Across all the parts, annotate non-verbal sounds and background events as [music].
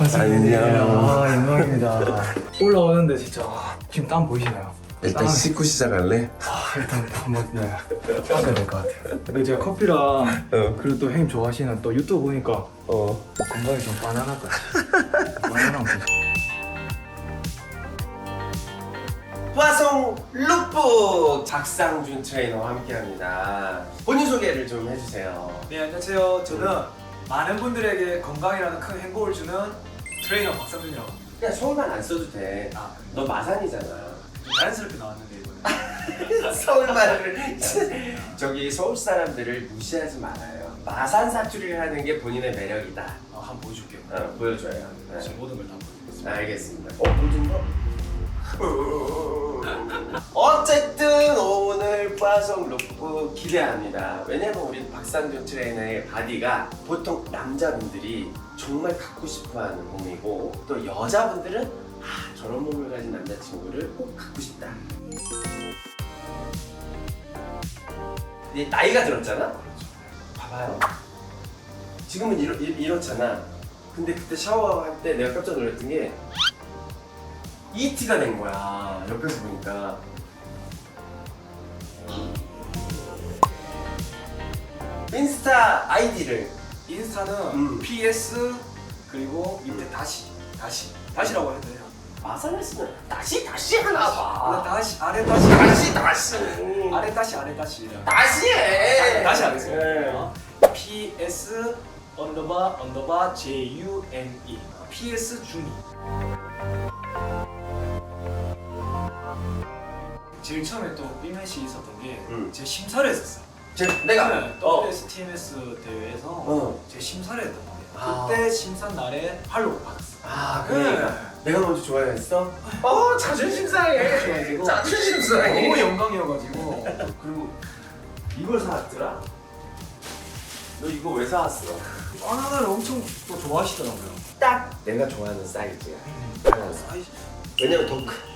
안녕. 아, 영광입니다. 올라오는데 진짜 아, 지금 땀 보이시나요? 일단 땀- 씻고 시작할래? 아, 일단 한번 네. 씻어야 될 것 같아요. 근데 제가 커피랑 어. 그리고 또 형님 좋아하시는 또 유튜브 보니까 어. 건강에 좀 바나나까지. 바나나랑 좀 화성 룩북 박상준 트레이너와 함께합니다. 본인 소개를 좀 해주세요. 네 안녕하세요. 저는 많은 분들에게 건강이라는 큰 행복을 주는 트레이너 박상준이라고 합니다. 그냥 서울만 안 써도 돼. 아, 너 마산이잖아. 좀 자연스럽게 나왔는데 이번에. [laughs] 서울말을 저기 서울 사람들을 무시하지 말아요. 마산 사투리를 하는 게 본인의 매력이다. 어, 한번 보여줄게요. 어, 보여줘요. 네. 지금 모든 걸 다 보여드리겠습니다. 알겠습니다. 어, 모든 거? 어쨌든 오늘 화성 룩북 기대합니다. 왜냐면 우리 박상준 트레이너의 바디가 보통 남자분들이 정말 갖고 싶어하는 몸이고 또 여자분들은 아, 저런 몸을 가진 남자친구를 꼭 갖고 싶다. 근데 나이가 들었잖아? 봐봐요. 지금은 이렇, 이렇잖아. 근데 그때 샤워할 때 내가 깜짝 놀랐던 게 ET가 된 거야. 옆에서 보니까. 인스타 아이디를 인스타는 음. PS 그리고 밑에 다시 다시 다시라고 해도 돼요. 쓰면 다시 다시 하나 봐. 다시 아래 다시 다시 다시. 아래 다시 아래 다시 다시 해. 다시 하겠습니다. 네. 어, PS 언더바 언더바 J U N E PS 준이. 제일 처음에 또 삐맷이 있었던 게 음. 제가 심사를 했었어요. 지금 내가 네, 어. WS TMS 대회에서 어. 제가 심사를 했단 말이에요. 아. 그때 심사 날에 팔로우 받았어. 아 그러니까 내가 먼저 좋아했어? 어 자존심 상해. 그래가지고 자존심 상해. 너무 영광이어가지고 그리고 이걸 사왔더라. 너 이거 왜 사왔어? 바나나를 엄청 또 좋아하시더라고요. 딱 내가 좋아하는 사이즈야. 하나 사. 사이즈 왜냐면 더 크.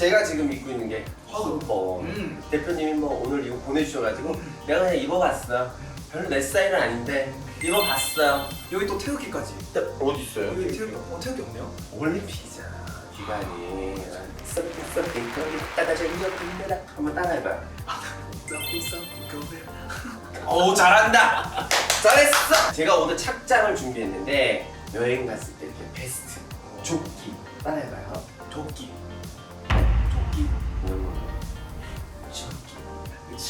제가 지금 입고 있는 게 허브버. 음. 대표님이 뭐 오늘 이거 보내주셔가지고 내가 그냥 입어봤어. 별로 내 스타일은 아닌데 입어봤어. 여기 또 태극기까지. 어디 있어요? 여기 태극기 어 태극기 없네요? 올림픽이잖아. 기간이. 썸띵 썸띵 거리 따다져 이어집니다. 한번 따라해봐요. 썸띵 썸띵 거벨. 어우 잘한다. [laughs] 잘했어. 제가 오늘 착장을 준비했는데 여행 갔을 때 이렇게 베스트, 조끼 따라해봐요. 조끼.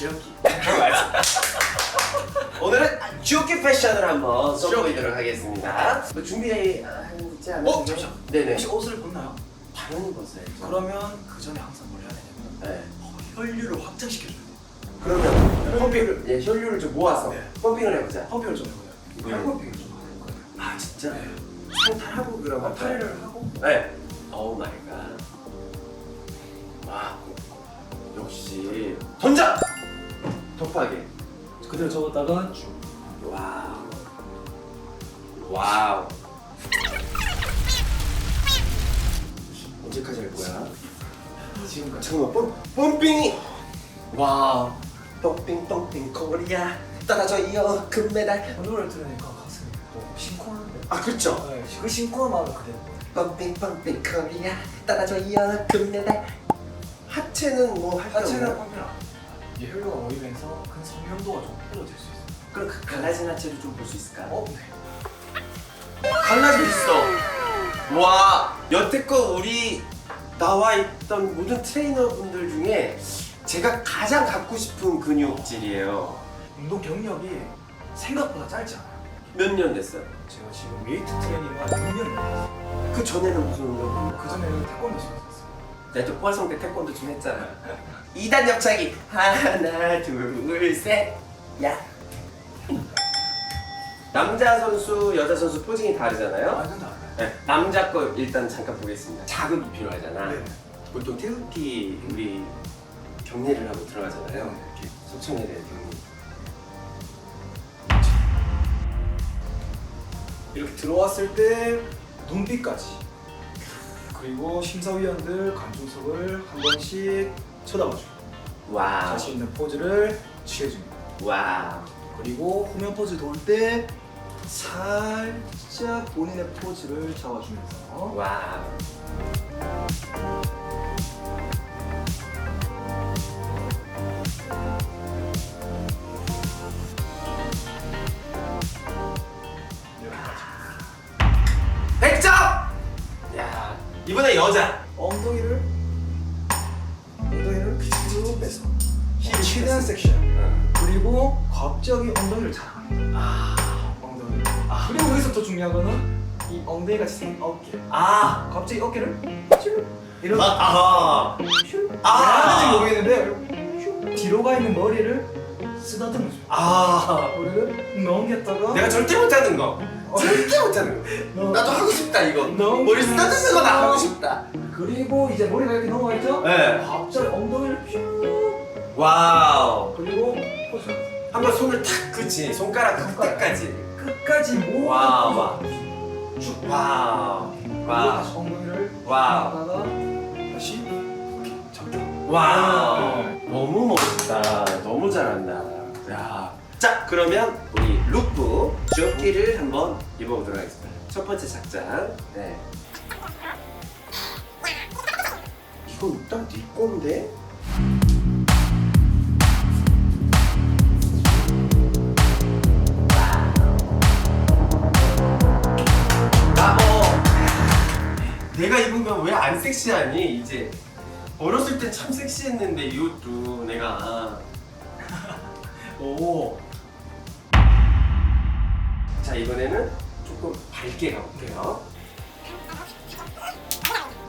지역기. [laughs] 오늘은 조끼 패션을 한번 써보도록 하겠습니다. 뭐 준비하지 않으세요? 어, 잠시만. 네네. 혹시 옷을 벗나요? 당연히 벗어야죠. 그러면 그 전에 항상 뭘 해야 되냐면 네. 어, 혈류를 확장시켜줘야 돼요. 그러면 펌핑을 예 혈류를 좀 모아서 네. 펌핑을 해보자. 펌핑을 좀 해보자. 네. 팔펌핑을 좀 하는 거예요. 아 진짜? 네. 상탈하고 그럼 아, 탈의를 하고 네. 오 마이 갓. 와. 역시 던져. 덮하게. 그대로 접었다가 쭉. 와우. 와우. 언제까지 할 거야? 지금까지. 잠깐만, pompom핑이 와. 똥빙 똥빙 코리아 떨어져 이어 금메달. 그 노래를 들으니까 가슴이 또 심쿵하는데. 아 그렇죠. 네, 그 마음을 그대로. 펌핑 펌핑 코리아 떨어져 이어 금메달. 하체는 뭐할게 하체는 안 해요. 이 혈류가 모이면서 큰 성형도가 좀 떨어질 수 있어요. 그럼 그 갈라진 하체도 좀볼 수 있을까? 어? 네. 갈라져 있어. 와, 여태껏 우리 나와 있던 모든 트레이너분들 중에 제가 가장 갖고 싶은 근육질이에요. 운동 경력이 생각보다 짧지 않아요. 몇 년 됐어요? 제가 지금 웨이트 트레이닝을 6년 했어요. 그 전에는 무슨 운동? 그 전에는 태권도 시켰어요. 내가 또 부활성대 태권도 좀 했잖아. 2단 옆차기 하나 둘 셋. 야. 남자 선수, 여자 선수 포징이 다르잖아요. 완전 달라요. 네, 남자 거 일단 잠깐 보겠습니다. 자극이 필요하잖아. 네. 보통 태극기 우리 경례를 하고 들어가잖아요. 이렇게 소청에 대한 경례. 이렇게 들어왔을 때 눈빛까지 그리고 심사위원들 관중석을 한 번씩 쳐다봐주고 와우. 자신 있는 포즈를 취해줍니다. 와우. 그리고 후면 포즈 돌 때 살짝 본인의 포즈를 잡아주면서 와. 여 이번에 여자. 엉덩이를 엉덩이를 뒤로 빼서. 힘 최대한 섹션 그리고 갑자기 엉덩이를 자랑합니다 아, 엉덩이 그리고 여기서 더 중요한 거는 이 엉덩이 같이 생긴 어깨. 아, 갑자기 어깨를 쭉 이런 아, 슈. 아. 아 모르겠는데 슈. 뒤로 가 있는 머리를 쓰다듬어 줘요 아. 머리를 넘겼다가 내가 절대 못하는 거. 어. 절대 못하는 거. 넘- 나도 하고 싶다 이거. 너무 머리 쓰다듬는 거 나 하고 재밌어. 싶다. 그리고 이제 머리가 이렇게 넘어가 있죠? 네. 갑자기 엉덩이를 쭉 와우. 그리고 포즈 한번 손을 탁 그치 손가락 손가락. 끝까지. 끝까지 모든 와우, 와우. 쭉 와우. 그리고 와우. 다시 엉덩이를 와우. 하다가 다시 이렇게 와우. 네. 너무 멋있다. 너무 잘한다. 야. 자, 그러면 우리 룩북 조끼를 한번 입어보도록 하겠습니다. 첫 번째 착장. 네. 이거 일단 네 건데? 내가 입으면 왜안 섹시하니? 이제 어렸을 땐 참 섹시했는데 이것도 내가 [laughs] 오 자 이번에는 조금 밝게 가볼게요.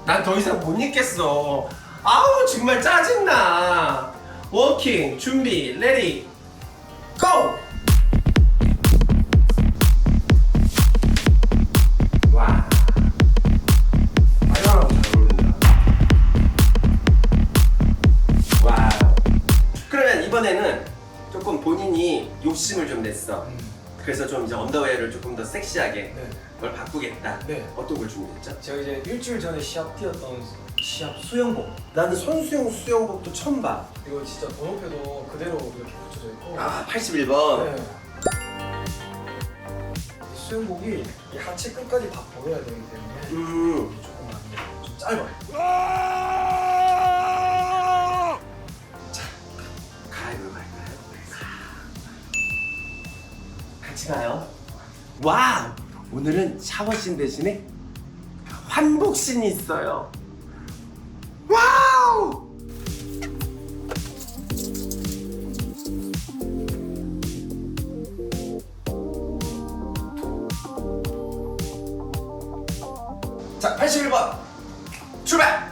난 더 이상 못 입겠어. 아우 정말 짜증나. 워킹 준비 레디 고. 와. 아이랑 잘 어울린다. 와우. 그러면 이번에는 조금 본인이 욕심을 좀 냈어. 그래서 좀 이제 언더웨어를 조금 더 섹시하게 네. 걸 바꾸겠다. 네. 어떤 걸 준비했죠? 제가 이제 일주일 전에 시합 뛰었던 시합 수영복 나는 손수영 수영복도 처음 봐. 이거 진짜 번호표도 그대로 이렇게 붙여져 있고 아 81번. 네. 이 수영복이 이 하체 끝까지 다 보여야 되기 때문에 음. 조금 많이 좀 짧아요 가요. 와우. 오늘은 샤워씬 대신에 환복신이 있어요. 와우. 자, 81번. 출발!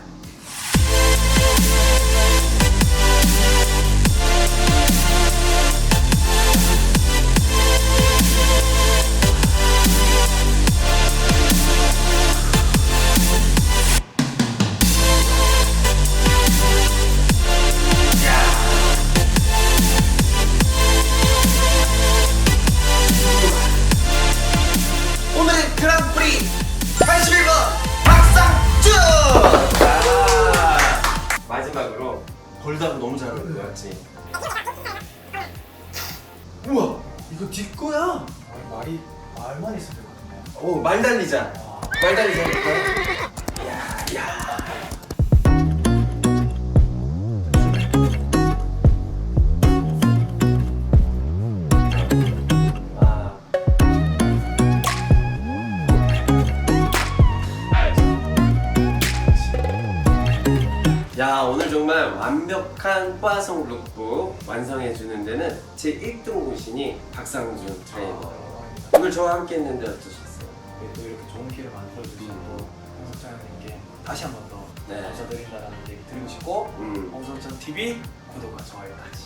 우와 이거 네 거야? 아, 말이 말만 있으면 되거든요 오, 말 달리자. 아, 말 달리자 해볼까요? 야 오늘 정말 완벽한 빠성 룩북 완성해 주는 데는 제 1등 공신이 박상준 트레이너 영광입니다. 오늘 저와 함께 했는데 어떠셨어요? 네, 또 이렇게 좋은 기회 만들어 주시고 홍석장님께 다시 한 번 더 네. 감사드린다는 얘기 드리고 싶고 음. 홍석장 TV 구독과 좋아요까지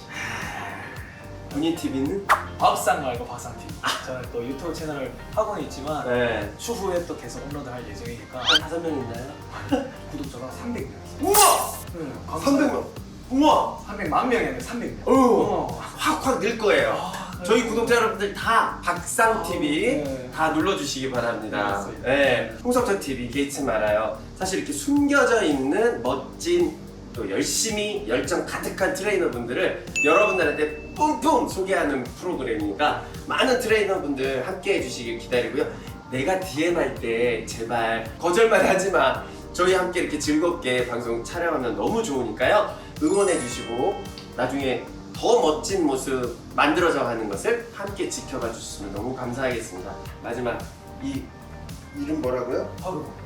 본인 TV는? 밥상 말고 밥상 TV 저는 또 유튜브 채널을 하고는 있지만 네. 추후에 또 계속 업로드할 예정이니까 한 다섯 명 있나요? [laughs] 구독자가 300명 우와! 네, 300명! 우와! 300만 명이 아니라 300명 어. 확확 늘 거예요. 아, 저희 구독자 여러분들 다 박상 TV 네. 다 눌러주시기 바랍니다. 네, 홍석천 TV 개의치 말아요. 사실 이렇게 숨겨져 있는 멋진 또 열심히 열정 가득한 트레이너분들을 여러분들한테 뿜뿜 소개하는 프로그램이니까 많은 트레이너분들 함께 해주시길 기다리고요. 내가 DM 할 때 제발 거절만 하지 마. 저희 함께 이렇게 즐겁게 방송 촬영하면 너무 좋으니까요. 응원해 주시고 나중에 더 멋진 모습 만들어져 가는 것을 함께 지켜봐 주시면 너무 감사하겠습니다. 마지막 이 이름 뭐라고요? 허브